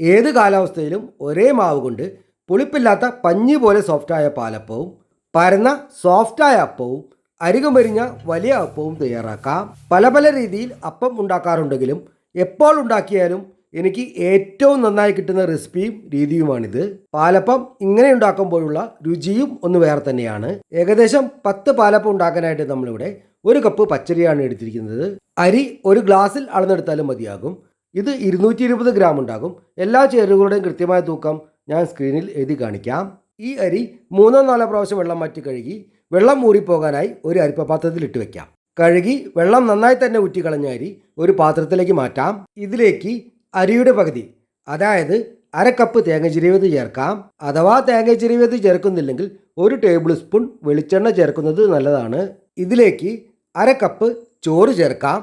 ഏത് കാലാവസ്ഥയിലും ഒരേ മാവ് കൊണ്ട് പുളിപ്പില്ലാത്ത പഞ്ഞി പോലെ സോഫ്റ്റായ പാലപ്പവും പരന്ന സോഫ്റ്റായ അപ്പവും അരികുമരിഞ്ഞ വലിയ അപ്പവും തയ്യാറാക്കാം. പല പല രീതിയിൽ അപ്പം ഉണ്ടാക്കാറുണ്ടെങ്കിലും എപ്പോൾ ഉണ്ടാക്കിയാലും എനിക്ക് ഏറ്റവും നന്നായി കിട്ടുന്ന റെസിപ്പിയും രീതിയുമാണിത്. പാലപ്പം ഇങ്ങനെ ഉണ്ടാക്കുമ്പോഴുള്ള രുചിയും ഒന്ന് വേറെ തന്നെയാണ്. ഏകദേശം പത്ത് പാലപ്പം ഉണ്ടാക്കാനായിട്ട് നമ്മളിവിടെ ഒരു കപ്പ് പച്ചരിയാണ് എടുത്തിരിക്കുന്നത്. അരി ഒരു ഗ്ലാസ്സിൽ അളന്നെടുത്താലും മതിയാകും. ഇത് ഇരുന്നൂറ്റി ഇരുപത് ഗ്രാം ഉണ്ടാകും. എല്ലാ ചേരുവകളുടെയും കൃത്യമായ തൂക്കം ഞാൻ സ്ക്രീനിൽ എഴുതി കാണിക്കാം. ഈ അരി മൂന്നോ നാലോ പ്രാവശ്യം വെള്ളം മാറ്റി കഴുകി വെള്ളം ഊറിപ്പോകാനായി ഒരു അരിപ്പ പാത്രത്തിൽ ഇട്ട് വെക്കാം. കഴുകി വെള്ളം നന്നായി തന്നെ ഊറ്റിക്കളഞ്ഞ അരി ഒരു പാത്രത്തിലേക്ക് മാറ്റാം. ഇതിലേക്ക് അരിയുടെ പകുതി അതായത് അര കപ്പ് തേങ്ങ ചിരിവത് ചേർക്കാം. അഥവാ തേങ്ങ ചിരിവത് ചേർക്കുന്നില്ലെങ്കിൽ ഒരു ടേബിൾ സ്പൂൺ വെളിച്ചെണ്ണ ചേർക്കുന്നത് നല്ലതാണ്. ഇതിലേക്ക് അര കപ്പ് ചോറ് ചേർക്കാം.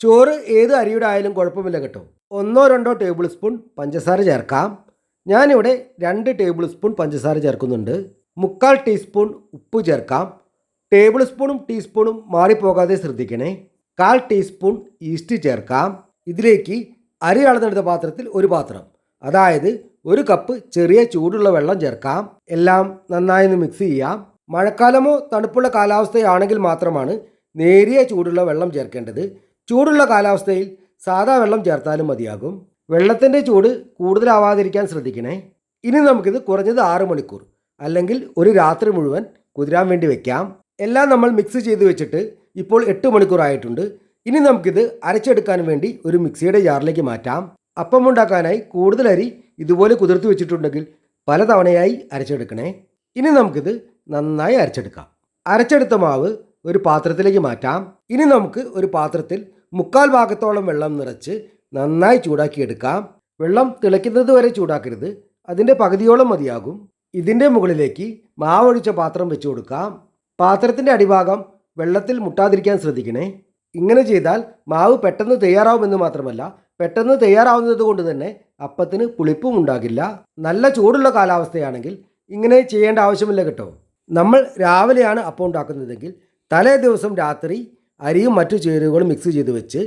ചോറ് ഏത് അരിയുടെ ആയാലും കുഴപ്പമില്ല കേട്ടോ. ഒന്നോ രണ്ടോ ടേബിൾ സ്പൂൺ പഞ്ചസാര ചേർക്കാം. ഞാനിവിടെ രണ്ട് ടേബിൾ സ്പൂൺ പഞ്ചസാര ചേർക്കുന്നുണ്ട്. മുക്കാൽ ടീസ്പൂൺ ഉപ്പ് ചേർക്കാം. ടേബിൾ സ്പൂണും ടീസ്പൂണും മാറിപ്പോകാതെ ശ്രദ്ധിക്കണേ. കാൽ ടീസ്പൂൺ ഈസ്റ്റ് ചേർക്കാം. ഇതിലേക്ക് അരി അളന്നെടുത്ത പാത്രത്തിൽ ഒരു പാത്രം. അതായത് ഒരു കപ്പ് ചെറിയ ചൂടുള്ള വെള്ളം ചേർക്കാം. എല്ലാം നന്നായി ഒന്ന് മിക്സ് ചെയ്യാം. മഴക്കാലമോ തണുപ്പുള്ള കാലാവസ്ഥയാണെങ്കിൽ മാത്രമാണ് നേരിയ ചൂടുള്ള വെള്ളം ചേർക്കേണ്ടത്. ചൂടുള്ള കാലാവസ്ഥയിൽ സാധാ വെള്ളം ചേർത്താലും മതിയാകും. വെള്ളത്തിന്റെ ചൂട് കൂടുതലാവാതിരിക്കാൻ ശ്രദ്ധിക്കണേ. ഇനി നമുക്കിത് കുറഞ്ഞത് ആറ് മണിക്കൂർ അല്ലെങ്കിൽ ഒരു രാത്രി മുഴുവൻ കുതിരാൻ വേണ്ടി വെക്കാം. എല്ലാം നമ്മൾ മിക്സ് ചെയ്ത് വെച്ചിട്ട് ഇപ്പോൾ എട്ട് മണിക്കൂർ ആയിട്ടുണ്ട്. ഇനി നമുക്കിത് അരച്ചെടുക്കാൻ വേണ്ടി ഒരു മിക്സിയുടെ ജാറിലേക്ക് മാറ്റാം. അപ്പം ഉണ്ടാക്കാനായി കൂടുതൽ അരി ഇതുപോലെ കുതിർത്ത് വെച്ചിട്ടുണ്ടെങ്കിൽ പലതവണയായി അരച്ചെടുക്കണേ. ഇനി നമുക്കിത് നന്നായി അരച്ചെടുക്കാം. അരച്ചെടുത്ത മാവ് ഒരു പാത്രത്തിലേക്ക് മാറ്റാം. ഇനി നമുക്ക് ഒരു പാത്രത്തിൽ മുക്കാൽ ഭാഗത്തോളം വെള്ളം നിറച്ച് നന്നായി ചൂടാക്കിയെടുക്കാം. വെള്ളം തിളയ്ക്കുന്നത് വരെ ചൂടാക്കരുത്. അതിന്റെ പകുതിയോളം മതിയാകും. ഇതിന്റെ മുകളിലേക്ക് മാവൊഴിച്ച പാത്രം വെച്ചു കൊടുക്കാം. പാത്രത്തിന്റെ അടിഭാഗം വെള്ളത്തിൽ മുട്ടാതിരിക്കാൻ ശ്രദ്ധിക്കണേ. ഇങ്ങനെ ചെയ്താൽ മാവ് പെട്ടെന്ന് തയ്യാറാവുമെന്ന് മാത്രമല്ല പെട്ടെന്ന് തയ്യാറാവുന്നത് കൊണ്ട് തന്നെ അപ്പത്തിന് പുളിപ്പും ഉണ്ടാകില്ല. നല്ല ചൂടുള്ള കാലാവസ്ഥയാണെങ്കിൽ ഇങ്ങനെ ചെയ്യേണ്ട ആവശ്യമില്ല കേട്ടോ. നമ്മൾ രാവിലെയാണ് അപ്പം ഉണ്ടാക്കുന്നതെങ്കിൽ തലേ ദിവസം രാത്രി അരിയും മറ്റു ചേരുവകളും മിക്സ് ചെയ്ത് വെച്ച്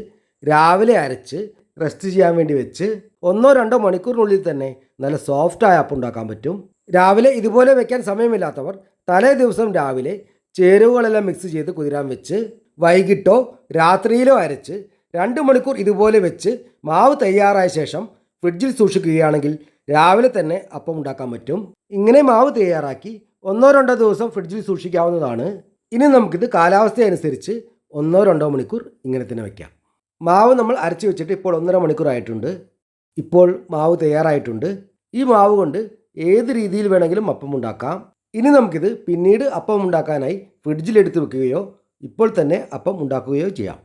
രാവിലെ അരച്ച് റെസ്റ്റ് ചെയ്യാൻ വേണ്ടി വെച്ച് ഒന്നോ രണ്ടോ മണിക്കൂറിനുള്ളിൽ തന്നെ നല്ല സോഫ്റ്റായ അപ്പം ഉണ്ടാക്കാൻ പറ്റും. രാവിലെ ഇതുപോലെ വെക്കാൻ സമയമില്ലാത്തവർ തലേ ദിവസം രാവിലെ ചേരുവകളെല്ലാം മിക്സ് ചെയ്ത് കുതിരാൻ വെച്ച് വൈകിട്ടോ രാത്രിയിലോ അരച്ച് രണ്ട് മണിക്കൂർ ഇതുപോലെ വെച്ച് മാവ് തയ്യാറായ ശേഷം ഫ്രിഡ്ജിൽ സൂക്ഷിക്കുകയാണെങ്കിൽ രാവിലെ തന്നെ അപ്പം ഉണ്ടാക്കാൻ പറ്റും. ഇങ്ങനെ മാവ് തയ്യാറാക്കി ഒന്നോ രണ്ടോ ദിവസം ഫ്രിഡ്ജിൽ സൂക്ഷിക്കാവുന്നതാണ്. ഇനി നമുക്കിത് കാലാവസ്ഥ അനുസരിച്ച് ഒന്നോ രണ്ടോ മണിക്കൂർ ഇങ്ങനെ തന്നെ വയ്ക്കാം മാവ് നമ്മൾ അരച്ച് വെച്ചിട്ട് ഇപ്പോൾ ഒന്നര മണിക്കൂർ ആയിട്ടുണ്ട്. ഇപ്പോൾ മാവ് തയ്യാറായിട്ടുണ്ട്. ഈ മാവ് കൊണ്ട് ഏത് രീതിയിൽ വേണമെങ്കിലും അപ്പം ഉണ്ടാക്കാം. ഇനി നമുക്കിത് പിന്നീട് അപ്പം ഉണ്ടാക്കാനായി ഫ്രിഡ്ജിലെടുത്ത് വെക്കുകയോ ഇപ്പോൾ തന്നെ അപ്പം ഉണ്ടാക്കുകയോ ചെയ്യാം.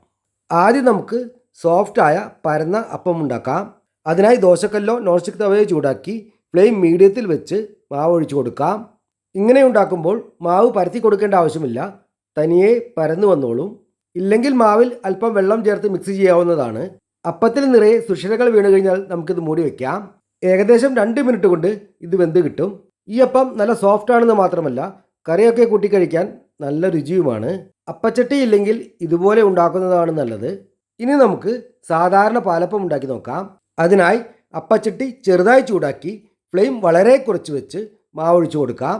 ആദ്യം നമുക്ക് സോഫ്റ്റായ പരന്ന അപ്പം ഉണ്ടാക്കാം. അതിനായി ദോശക്കല്ലോ നോൺ സ്റ്റിക് തവയോ ചൂടാക്കി ഫ്ലെയിം മീഡിയത്തിൽ വെച്ച് മാവ് ഒഴിച്ചു കൊടുക്കാം. ഇങ്ങനെ ഉണ്ടാക്കുമ്പോൾ മാവ് പരത്തി കൊടുക്കേണ്ട ആവശ്യമില്ല. തനിയെ പരന്നു വന്നോളും. ഇല്ലെങ്കിൽ മാവിൽ അല്പം വെള്ളം ചേർത്ത് മിക്സ് ചെയ്യാവുന്നതാണ്. അപ്പത്തിൽ നിറയെ സുഷിരകൾ വീണു കഴിഞ്ഞാൽ നമുക്കിത് മൂടി വെക്കാം. ഏകദേശം രണ്ട് മിനിറ്റ് കൊണ്ട് ഇത് വെന്ത് കിട്ടും. ഈ അപ്പം നല്ല സോഫ്റ്റ് ആണെന്ന് മാത്രമല്ല കറിയൊക്കെ കൂട്ടി കഴിക്കാൻ നല്ല രുചിയുമാണ്. അപ്പച്ചട്ടി ഇല്ലെങ്കിൽ ഇതുപോലെ ഉണ്ടാക്കുന്നതാണ് നല്ലത്. ഇനി നമുക്ക് സാധാരണ പാലപ്പം ഉണ്ടാക്കി നോക്കാം. അതിനായി അപ്പച്ചട്ടി ചെറുതായി ചൂടാക്കി ഫ്ലെയിം വളരെ കുറച്ച് വെച്ച് മാവൊഴിച്ചു കൊടുക്കാം.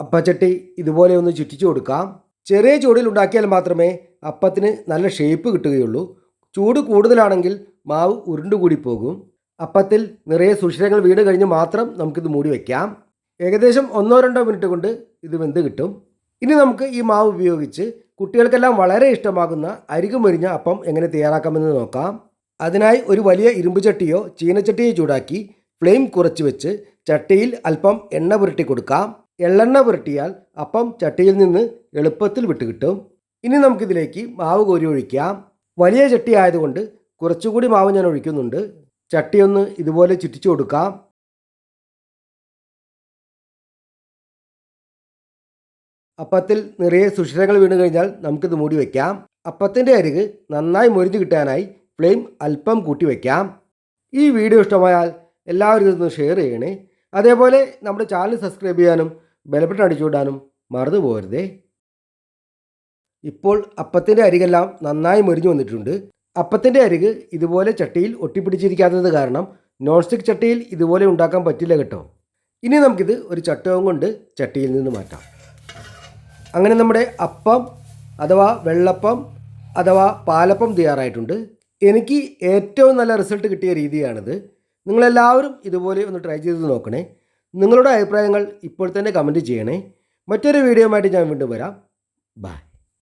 അപ്പച്ചട്ടി ഇതുപോലെ ഒന്ന് ചുറ്റിച്ചു കൊടുക്കാം. ചെറിയ ചൂടിൽ ഉണ്ടാക്കിയാൽ മാത്രമേ അപ്പത്തിന് നല്ല ഷേപ്പ് കിട്ടുകയുള്ളൂ. ചൂട് കൂടുതലാണെങ്കിൽ മാവ് ഉരുണ്ടുകൂടി പോകും. അപ്പത്തിൽ നിറയെ സുഷിരങ്ങൾ വീണ് കഴിഞ്ഞ് മാത്രം നമുക്കിത് മൂടി വയ്ക്കാം ഏകദേശം ഒന്നോ രണ്ടോ മിനിറ്റ് കൊണ്ട് ഇത് വെന്ത് കിട്ടും. ഇനി നമുക്ക് ഈ മാവ് ഉപയോഗിച്ച് കുട്ടികൾക്കെല്ലാം വളരെ ഇഷ്ടമാകുന്ന അരികുമൊരിഞ്ഞ അപ്പം എങ്ങനെ തയ്യാറാക്കാമെന്ന് നോക്കാം. അതിനായി ഒരു വലിയ ഇരുമ്പ് ചട്ടിയോ ചീനച്ചട്ടിയോ ചൂടാക്കി ഫ്ലെയിം കുറച്ച് വെച്ച് ചട്ടിയിൽ അല്പം എണ്ണ പുരട്ടി കൊടുക്കാം. എള്ളെണ്ണ പുരട്ടിയാൽ അപ്പം ചട്ടിയിൽ നിന്ന് എളുപ്പത്തിൽ വിട്ടുകിട്ടും ഇനി നമുക്കിതിലേക്ക് മാവ് കോരി ഒഴിക്കാം. വലിയ ചട്ടി ആയതുകൊണ്ട് കുറച്ചുകൂടി മാവ് ഞാൻ ഒഴിക്കുന്നുണ്ട്. ചട്ടി ഒന്ന് ഇതുപോലെ ചുറ്റിച്ചു കൊടുക്കാം. അപ്പത്തിൽ നിറയെ സുഷിരങ്ങൾ വീണ് കഴിഞ്ഞാൽ നമുക്കിത് മൂടി വയ്ക്കാം അപ്പത്തിന്റെ അരിക് നന്നായി മൊരിഞ്ഞ് കിട്ടാനായി ഫ്ലെയിം അല്പം കൂട്ടി വയ്ക്കാം ഈ വീഡിയോ ഇഷ്ടമായാൽ എല്ലാവരും ഇതൊന്ന് ഷെയർ ചെയ്യണേ. അതേപോലെ നമ്മുടെ ചാനൽ സബ്സ്ക്രൈബ് ചെയ്യാനും ബലപ്പെട്ട അടിച്ചുവിടാനും മറന്നു പോകരുതേ. ഇപ്പോൾ അപ്പത്തിന്റെ അരികെല്ലാം നന്നായി മൊരിഞ്ഞു വന്നിട്ടുണ്ട്. അപ്പത്തിന്റെ അരിക് ഇതുപോലെ ചട്ടിയിൽ ഒട്ടിപ്പിടിച്ചിരിക്കാത്തത് കാരണം നോൺ സ്റ്റിക്ക് ചട്ടിയിൽ ഇതുപോലെ ഉണ്ടാക്കാൻ പറ്റില്ല കേട്ടോ. ഇനി നമുക്കിത് ഒരു ചട്ടവും കൊണ്ട് ചട്ടിയിൽ നിന്ന് മാറ്റാം. അങ്ങനെ നമ്മുടെ അപ്പം അഥവാ വെള്ളപ്പം അഥവാ പാലപ്പം തയ്യാറായിട്ടുണ്ട്. എനിക്ക് ഏറ്റവും നല്ല റിസൾട്ട് കിട്ടിയ രീതിയാണിത്. നിങ്ങളെല്ലാവരും ഇതുപോലെ ഒന്ന് ട്രൈ ചെയ്ത് നോക്കണേ. നിങ്ങളുടെ അഭിപ്രായങ്ങൾ ഇപ്പോൾ തന്നെ കമന്റ് ചെയ്യണേ. മറ്റൊരു വീഡിയോ ആയിട്ട് ഞാൻ വീണ്ടും വരാം. ബൈ